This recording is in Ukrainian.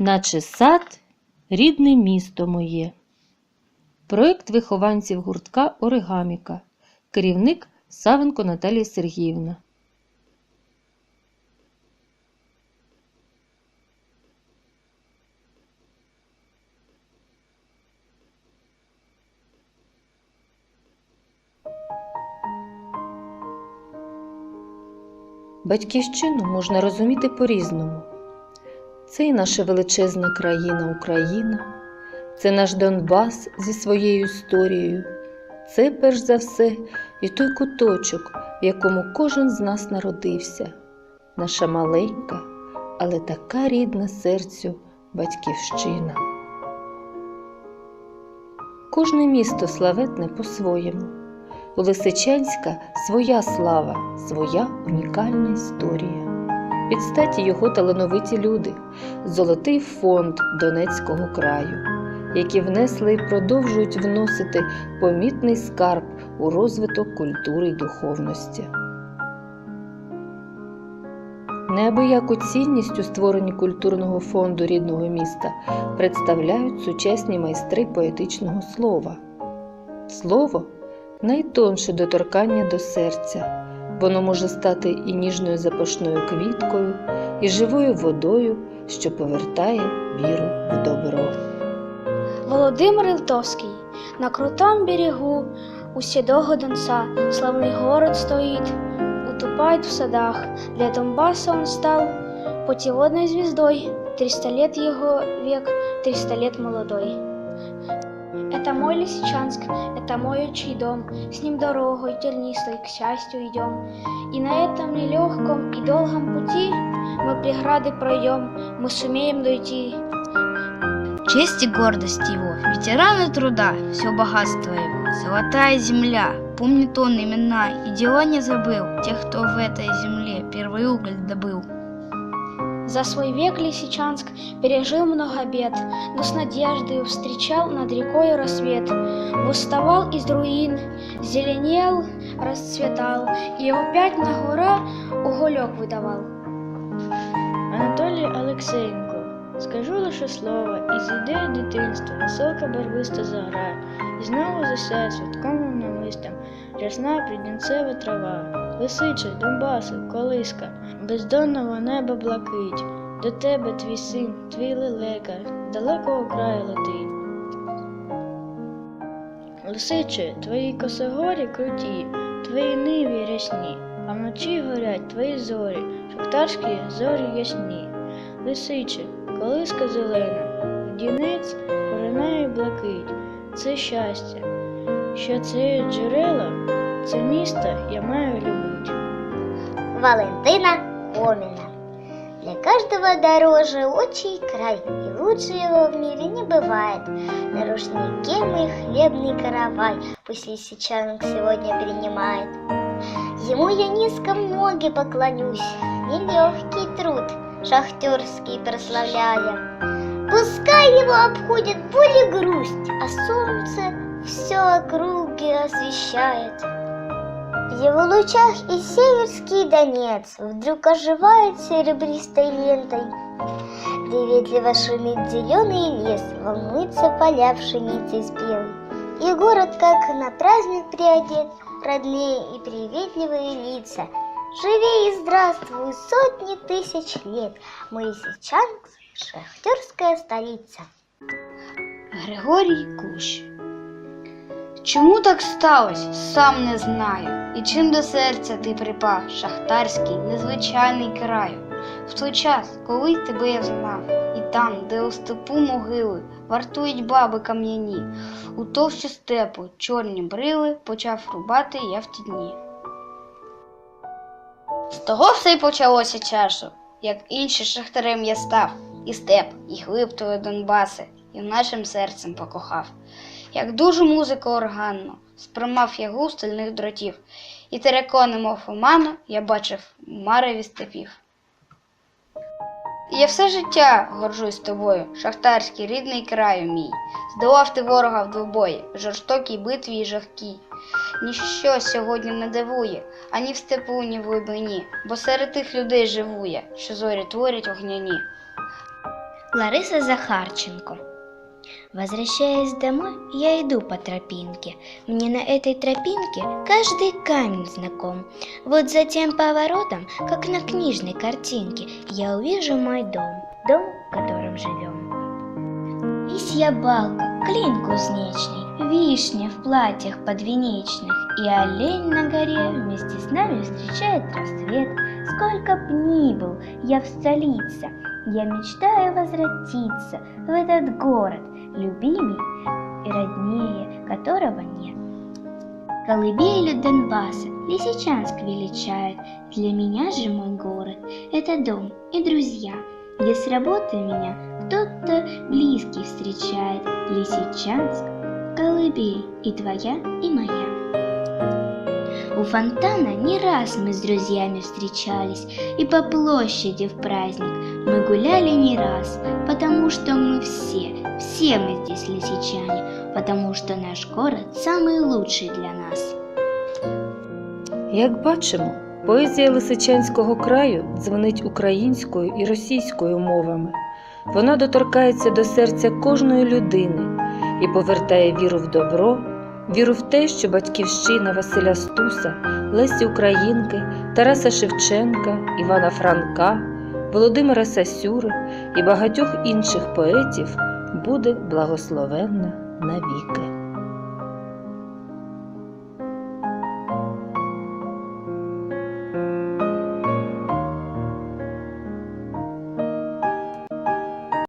наче сад, рідне місто моє. Проєкт вихованців гуртка Оригаміка. Керівник Савенко Наталія Сергіївна. Батьківщину можна розуміти по-різному. Це і наша величезна країна Україна, це наш Донбас зі своєю історією, це, перш за все, і той куточок, в якому кожен з нас народився, наша маленька, але така рідна серцю батьківщина. Кожне місто славетне по-своєму. У Лисичанська своя слава, своя унікальна історія. Під статі його талановиті люди, золотий фонд Донецького краю, які внесли і продовжують вносити помітний скарб у розвиток культури й духовності. Неабияку цінність у створенні культурного фонду рідного міста представляють сучасні майстри поетичного слова. Слово найтонше доторкання до серця. Воно може стати і ніжною запашною квіткою, і живою водою, що повертає віру в добро. Володимир Ілтовський на крутом берегу у седого Донца славный город стоит, утопает в садах. Для Донбасса он стал путеводной звездой. Триста лет его век, триста лет молодой. Это мой Лисичанск, это мой отчий дом, С ним дорогой тернистой к счастью идем. И на этом нелегком и долгом пути Мы преграды пройдем, мы сумеем дойти. Честь и гордость его, ветераны труда, все богатство его, золотая земля. Помнит он имена и дела не забыл тех, кто в этой земле первый уголь добыл. За свой век Лисичанск пережил много бед, но с надеждой встречал над рекой рассвет. Восставал из руин, зеленел, расцветал, и опять на гора уголек выдавал. Анатолій Олексеєнко, скажу лише слово, і зійде дитинство, висока барвиста заграє, і знову засяє святковим намистом рясна придінцева трава, Лисиче, Донбаси, колиска, бездонного неба блакить, до тебе твій син, твій лелека, далекого краю летить. Лисиче, твої косогорі круті, твої ниві рясні, а вночі горять твої зорі, шахтарські зорі ясні. Лисиче, колиска зелена, вдінець поринає блакить, це щастя, що це джерела, це місто я маю любить. Валентина Комина. Для каждого дороже отчий край, и лучше его в мире не бывает. На рушнике мой хлебный каравай, пусть Лисичанок сегодня принимает. Ему я низко ноги поклонюсь, нелегкий труд шахтерский прославляя. Пускай его обходит боль и грусть, а солнце все округи освещает. В его лучах и северский Донец вдруг оживает серебристой лентой. Приветливо шумит зеленый лес, волнуется поля пшеницей спелой. И город, как на праздник приодет, родные и приветливые лица. Живи и здравствуй сотни тысяч лет, Моисичанск, шахтерская столица. Григорій Кущ. Чому так сталося, сам не знаю. І чим до серця ти припав, шахтарський, незвичайний краю. В той час, коли тебе я знав, і там, де у степу могили, вартують баби кам'яні, у товщі степу чорні брили почав рубати я в ті дні. З того все й почалося часу, як інші шахтарем я став, і степ, і глиб твої Донбаси, і нашим серцем покохав. Як дуже музика органну, сприймав я гул стальних дротів, і терекони, мов оману, я бачив мареві степів. Я все життя горжусь тобою, шахтарський рідний краю мій. Здолав ти ворога в двобої, жорстокій битві й жахкій. Ніщо сьогодні не дивує, ані в степу, ні в глибині, бо серед тих людей живу я, що зорі творять вогняні. Лариса Захарченко. Возвращаясь домой, я иду по тропинке. Мне на этой тропинке каждый камень знаком. Вот за тем поворотом, как на книжной картинке, я увижу мой дом, дом, в котором живем. Лисья балка, клин кузнечный, вишня в платьях подвенечных, и олень на горе вместе с нами встречает рассвет. Сколько б ни был я в столице, я мечтаю возвратиться в этот город, любимый и роднее которого нет. Колыбелью Донбасса Лисичанск величает, для меня же мой город – это дом и друзья, где с работы меня кто-то близкий встречает. Лисичанск, колыбель и твоя, и моя. У фонтана не раз мы с друзьями встречались, и по площади в праздник мы гуляли не раз, потому что мы все, все мы здесь лисичане, потому что наш город самый лучший для нас. Як бачимо, поезія Лисичанського краю дзвонить українською і російською мовами. Вона доторкається до серця кожної людини і повертає віру в добро, віру в те, що батьківщина Василя Стуса, Лесі Українки, Тараса Шевченка, Івана Франка, Володимира Сасюри і багатьох інших поетів буде благословенна навіки.